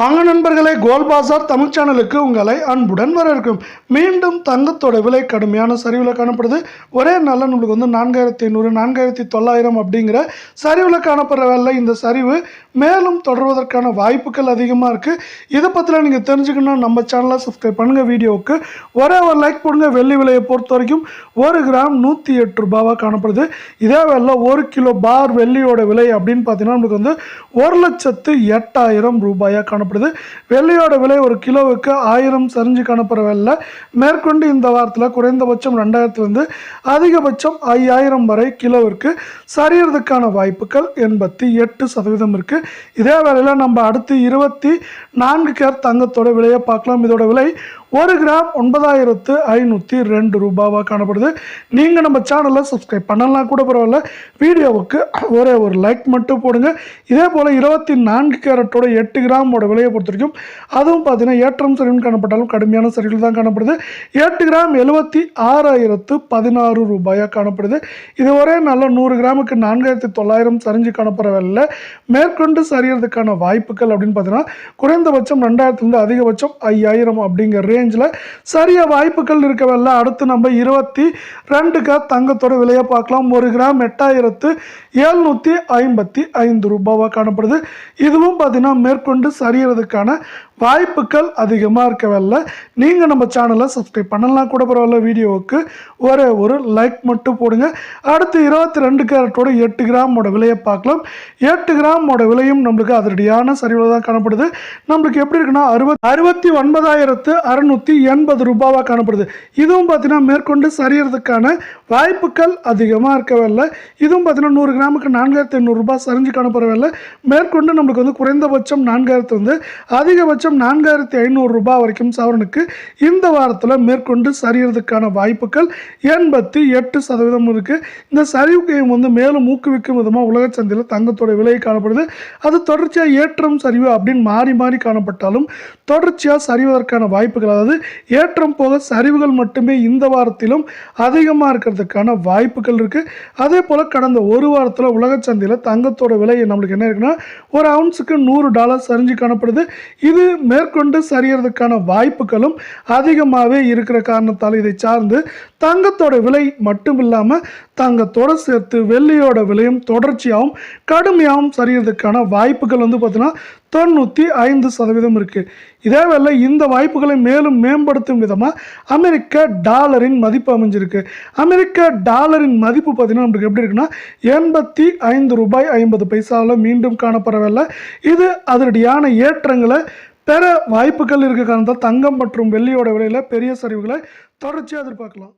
வாங்க நண்பர்களே கோல் பாசார் தமிழ் சேனலுக்கு உங்களை அன்புடன் வரவேற்கும். மீண்டும் தங்கத்தோட விலை கடுமையான சரிவில் காணப்படுது. ஒரே நாளில் நம்மளுக்கு வந்து நான்காயிரத்தி ஐநூறு நான்காயிரத்தி தொள்ளாயிரம் அப்படிங்கிற சரிவில் காணப்படுற வேலை இந்த சரிவு. மேலும் தொடர்வதற்கான வாய்ப்புகள் அதிகமாக இருக்குது இதை பற்றிலாம் நீங்கள் தெரிஞ்சுக்கணும் நம்ம சேனலை சப்ஸ்கிரைப் பண்ணுங்கள் வீடியோவுக்கு ஒரே ஒரு லைக் போடுங்க. வெள்ளி விலையை பொறுத்த வரைக்கும் ஒரு கிராம் நூற்றி எட்டு ரூபாவாக காணப்படுது. இதே வேலை ஒரு கிலோ பார் வெள்ளியோட விலை அப்படின்னு பார்த்தீங்கன்னா நம்மளுக்கு வந்து ஒரு லட்சத்து எட்டாயிரம் ரூபாயாக காணப்படுது. வெள்ளியோட விலை ஒரு கிலோவுக்கு ஆயிரம் சரிஞ்சு காணப்படுற வேலை மேற்கொண்டு இந்த வாரத்தில் குறைந்தபட்சம் ரெண்டாயிரத்துலேருந்து அதிகபட்சம் ஐயாயிரம் வரை கிலோவிற்கு சரியறதுக்கான வாய்ப்புகள் எண்பத்தி எட்டு சதவீதம் இருக்குது இதே வேளையில் நம்ம அடுத்து இருபத்தி நான்கு கேர் தங்கத்தோட விலையை பார்க்கலாம். இதோட விலை ஒரு கிராம் ஒன்பதாயிரத்து ஐநூற்றி ரெண்டு ரூபாவாக காணப்படுது. நீங்கள் நம்ம சேனலை சப்ஸ்கிரைப் பண்ணலாம் கூட பரவாயில்ல. வீடியோவுக்கு ஒரே ஒரு லைக் மட்டும் போடுங்க. இதே போல் இருபத்தி நான்கு கேரட்டோட எட்டு கிராமோட விலையை பொறுத்த வரைக்கும் அதுவும் பார்த்தீங்கன்னா ஏற்றம் சரிவுன்னு காணப்பட்டாலும் கடுமையான சரிவில் தான் காணப்படுது. எட்டு கிராம் எழுபத்தி ஆறாயிரத்து பதினாறு ரூபாயாக காணப்படுது. இது ஒரே நல்ல நூறு கிராமுக்கு நான்காயிரத்தி தொள்ளாயிரம் சரிஞ்சு காணப்படுற வேலையில் மேற்கொண்டு சரியறதுக்கான வாய்ப்புகள் அப்படின்னு பார்த்தீங்கன்னா குறைந்தபட்சம் ரெண்டாயிரத்துலேருந்து அதிகபட்சம் ஐயாயிரம் அப்படிங்கிற ரேஞ்சில் சரிய வாய்ப்புகள் இருக்கவில்லை. அடுத்து நம்ம இருபத்தி ரெண்டுக்கு தங்கத்தோட விலையை பார்க்கலாம். ஒரு கிராம் எட்டாயிரத்து எழுநூற்றி ஐம்பத்தி ஐந்து ரூபாவாக காணப்படுது. இதுவும் பார்த்திங்கன்னா மேற்கொண்டு சரியறதுக்கான வாய்ப்புகள் அதிகமாக இருக்கவில்லை. நீங்கள் நம்ம சேனலை சப்ஸ்கிரைப் பண்ணலாம் கூட பரவாயில்ல. வீடியோவுக்கு ஒரே ஒரு லைக் மட்டும் போடுங்க. அடுத்து இருபத்தி ரெண்டு கேரட்டோட எட்டு கிராமோட விலையை பார்க்கலாம். எட்டு கிராமோட விலையும் நம்மளுக்கு அதிரடியான சரிவில் தான் காணப்படுது. நம்மளுக்கு எப்படி இருக்குன்னா அறுபத் அறுபத்தி ஒன்பதாயிரத்து இரநூத்தி எண்பது ரூபாவாக காணப்படுது. இதுவும் பார்த்தீங்கன்னா மேற்கொண்டு சரியறதுக்கான வாய்ப்புகள் அதிகமாக இருக்கவில்லை இதுவும் பார்த்தீங்கன்னா நூறு கிராமுக்கு நான்காயிரத்தி ஐநூறுரூபா சரிஞ்சு காணப்படவில்லை மேற்கொண்டு நம்மளுக்கு வந்து குறைந்தபட்சம் நான்காயிரத்து வந்து அதிகபட்சம் நான்காயிரத்தி ஐநூறுரூபா வரைக்கும் சவரனுக்கு இந்த வாரத்தில் மேற்கொண்டு சரியறதுக்கான வாய்ப்புகள் எண்பத்தி எட்டு சதவீதம் இருக்குது இந்த சரிவுக்கு வந்து மேலும் ஊக்குவிக்கும் விதமாக உலக சந்தையில் தங்கத்தோட விலை காணப்படுது. அது தொடர்ச்சியாக ஏற்றம் சரிவு அப்படின்னு மாறி மாறி காணப்பட்டாலும் தொடர்ச்சியாக சரிவதற்கான வாய்ப்புகள் அதாவது ஏற்றம் போக சரிவுகள் மட்டுமே இந்த வாரத்திலும் அதிகமாக இருக்கிறதுக்கான வாய்ப்புகள் இருக்குது அதே போல் கடந்த ஒரு வாரத்தில் உலக சந்தையில் தங்கத்தோட விலை நம்மளுக்கு என்ன இருக்குன்னா ஒரு அவுன்ஸுக்கு நூறு டாலர் சரிஞ்சு காணப்படுது. இது மேற்கொண்டு சரியறதுக்கான வாய்ப்புகளும் அதிகமாகவே இருக்கிற காரணத்தால் இதை சார்ந்து தங்கத்தோட விலை மட்டும் இல்லாமல் தங்கத்தோடு சேர்த்து வெள்ளியோட விலையும் தொடர்ச்சியாகவும் கடுமையாகவும் சரியறதுக்கான வாய்ப்புகள் வந்து பார்த்திங்கன்னா தொண்ணூற்றி ஐந்து சதவீதம் இருக்குது இதேவேளை இந்த வாய்ப்புகளை மேலும் மேம்படுத்தும் விதமாக அமெரிக்க டாலரின் மதிப்பு அமைஞ்சிருக்கு. அமெரிக்க டாலரின் மதிப்பு பார்த்தீங்கன்னா நம்மளுக்கு எப்படி இருக்குன்னா எண்பத்தி ஐந்து ரூபாய் ஐம்பது பைசாவில் மீண்டும் காணப்படவில்லை. இது அதனுடையான ஏற்றங்களை பெற வாய்ப்புகள் இருக்க காரணத்தால் தங்கம் மற்றும் வெள்ளியோட விலையில் பெரிய சரிவுகளை தொடர்ச்சியாக எதிர்பார்க்கலாம்.